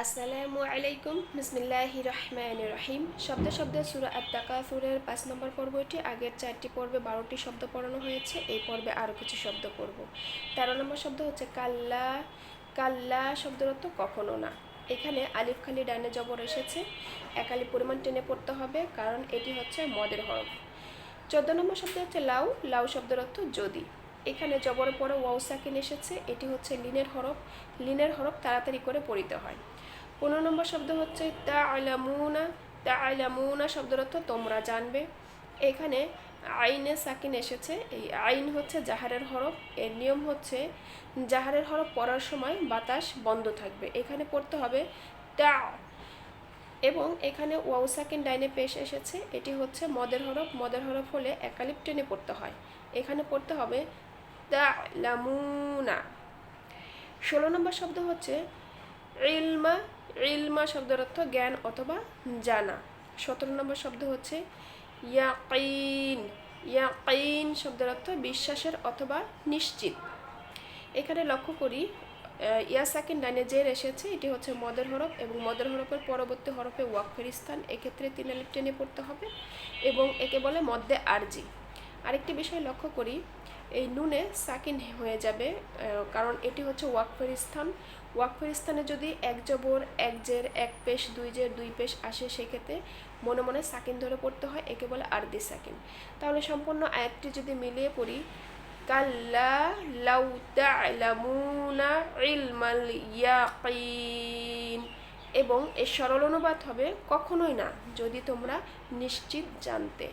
আসসালামু আলাইকুম। বিসমিল্লাহি রহমান রহিম। শব্দ শব্দ সুরা আত্মাকাসুরের পাঁচ নম্বর পর্বটি আগের চারটি পর্বে বারোটি শব্দ পড়ানো হয়েছে। এই পর্বে আরও কিছু শব্দ পড়ব। তেরো নম্বর শব্দ হচ্ছে কাল্লা। কাল্লা অর্থ কখনো না। এখানে আলিফ খালি ডানে জবর এসেছে। একালি পরিমাণ টেনে পড়তে হবে, কারণ এটি হচ্ছে মদের হরফ। চোদ্দ নম্বর শব্দ হচ্ছে লাউ। লাউ শব্দের অর্থ যদি। এখানে জবরের পরে ওয়াও সাকিন এসেছে, এটি হচ্ছে লিনের হরফ। লিনের হরফ তাড়াতাড়ি করে পড়িতে হয়। পনেরো নম্বর শব্দ হচ্ছে তা আলামুনা তা আলামুনা শব্দের অর্থ তোমরা জানবে। এখানে আইনে সাকিন এসেছে। এই আইন হচ্ছে জাহারের হরফ। এর নিয়ম হচ্ছে জাহারের হরফ পড়ার সময় বাতাস বন্ধ থাকবে। এখানে পড়তে হবে তা। এবং এখানে ওয়াও সাকিন ডাইনে পেশ এসেছে। এটি হচ্ছে মদের হরফ। মদের হরফ হলে একালিপ টেনে পড়তে হয়। এখানে পড়তে হবে তা লামুনা। ষোলো নম্বর শব্দ হচ্ছে ইলমা ইলমা শব্দের অর্থ জ্ঞান অথবা জানা। সতেরো নম্বর শব্দ হচ্ছে ইয়াকিন ইয়াকিন শব্দের অর্থ বিশ্বাসের অথবা নিশ্চিত। এখানে লক্ষ্য করি ইয়া সাকিন ডাইনে জের এসেছে, এটি হচ্ছে মদের হরফ এবং মদের হরফের পরবর্তী হরফে ওয়াকফের স্থান, এক্ষেত্রে তিন আলিপ টেনে পড়তে হবে এবং একে বলে মদ্যে আরজি। আরেকটি বিষয় লক্ষ্য করি এই নুনে সাকিন হয়ে যাবে কারণ এটি হচ্ছে ওয়াকফের স্থান ওয়াকফের স্থানে যদি এক জবর, এক জের, এক পেশ, দুই জের, দুই পেশ আসে, সেক্ষেত্রে মনে মনে সাকিন ধরে পড়তে হয়, একে বলে আরবি সাকিন। তাহলে সম্পূর্ণ আয়াতটি যদি মিলিয়ে পড়ি, কাল্লা লাউ তা'লামুনা ইলমাল ইয়াকিন। এবং এর সরল অনুবাদ হবে কখনোই না, যদি তোমরা নিশ্চিত জানতে।